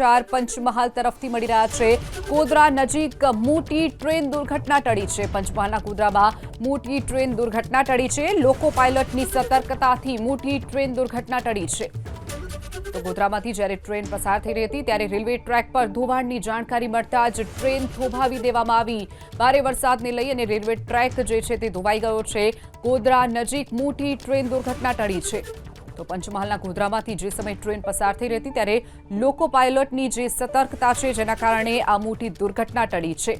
સમાચાર પંચમહાલ તરફથી મળી રહ્યા છે. કોદરા નજીક મોટી ટ્રેન દુર્ઘટના ટળી છે. પંચમહાલના કોદરામાં મોટી ટ્રેન દુર્ઘટના ટળી છે. લોકો પાયલટની સતર્કતાથી મોટી ટ્રેન દુર્ઘટના ટળી છે. તો ગોધરામાંથી જ્યારે ટ્રેન પસાર થઈ રહી હતી, ત્યારે રેલવે ટ્રેક પર ધોવાણની જાણકારી મળતા જ ટ્રેન થોભાવી દેવામાં આવી. ભારે વરસાદને લઈ અને રેલવે ટ્રેક જે છે તે ધોવાઈ ગયો છે. ગોધરા નજીક મોટી ટ્રેન દુર્ઘટના ટળી છે. તો પંચમહાલના ગોધરામાંથી જે સમયે ટ્રેન પસાર થઈ રહી હતી ત્યારે લોકો પાયલોટની જે સતર્કતા છે, જેના કારણે આ મોટી દુર્ઘટના ટળી છે.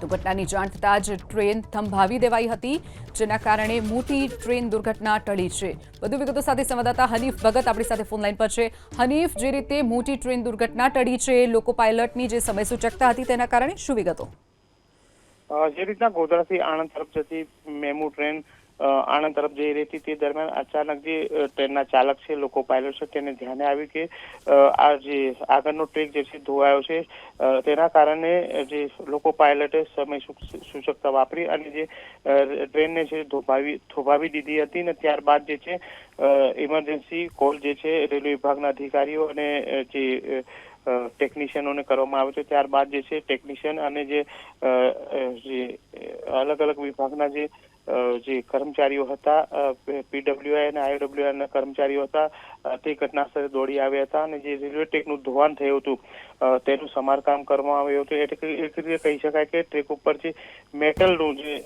દુર્ઘટનાની જાણ થતાં જ ટ્રેન થંભાવી દેવાઈ હતી, જેના કારણે મોટી ટ્રેન દુર્ઘટના ટળી છે. વધુ વિગતો સાથે સંવાદદાતા હનીફ ભગત આપણી સાથે ફોન લાઈન પર છે. હનીફ, જે રીતે મોટી ટ્રેન દુર્ઘટના ટળી છે, લોકો પાયલટની જે સમય સૂચકતા હતી, તેના કારણે શું વિગતો? જે રીતના ગોધરાથી આણંદ તરફ જતી મેમુ ટ્રેન આણંદ તરફ જઈ રહી હતી. તે દરમિયાન અચાનક જે ટ્રેનના ચાલક છે, લોકો પાયલટ છે, તેને ધ્યાને આવ્યું કે આ જે આગળનો ટ્રેક જે છે, ધોવાયો છે. તેના કારણે જે લોકો પાયલટે સમય સૂચકતા વાપરી અને જે ટ્રેનને છે ધોભાવી થોભાવી દીધી હતી ને ત્યારબાદ જે છે ઇમરજન્સી કોલ જે છે, રેલવે વિભાગના અધિકારીઓ અને જે ટેકનિશિયનોને કરવામાં આવે છે. ત્યારબાદ જે છે ટેકનિશિયન અને જે અલગ અલગ વિભાગના જે જે કર્મચારીઓ હતા પીડબ્લ્યુઆઈ અને આઈડબ્લ્યુઆઈ ના કર્મચારીઓ હતા તે ઘટના સ્થળે દોડી આવ્યા હતા અને જે રેલવે ટ્રેકનું ધોવાણ થયું હતું તેનું સમારકામ કરવામાં આવ્યું હતું. એટલે એક રીતે કહી શકાય કે ટ્રેક ઉપર જે મેટલનું જે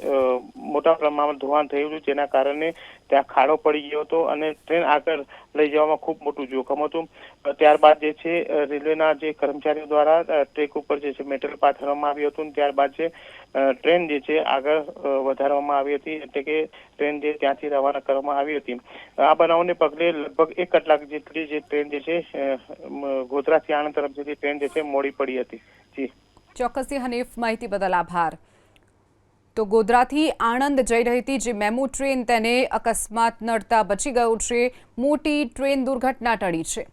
મોટા પ્રમાણમાં ધોવાણ થયું હતું જેના કારણે ત્યાં ખાડો પડી ગયો હતો અને ટ્રેન આગળ લઈ જવામાં ખૂબ મોટું જોખમ હતું. ત્યારબાદ જે છે રેલવેના જે કર્મચારીઓ દ્વારા ટ્રેક ઉપર જે છે મેટલ પાથરવામાં આવ્યું હતું ત્યારબાદ અ, ટ્રેન જે છે આગળ વધારવામાં આવી હતી. એટલે કે ટ્રેન જે ત્યાંથી રવાના કરવામાં આવી હતી. આ બનાવને પગલે લગભગ એક કલાક જેટલી જે ટ્રેન જે છે ગોધરાથી આણંદ તરફ જતી ટ્રેન જે છે, મોડી પડી હતી. જી. ચોક્કસથી હનીફ, માહિતી બદલ આભાર. તો ગોધરાથી આણંદ જઈ રહી હતી, જે મેમુ ટ્રેન તેને અકસ્માત નડતા બચી ગયો છે. મોટી ટ્રેન દુર્ઘટના ટળી છે.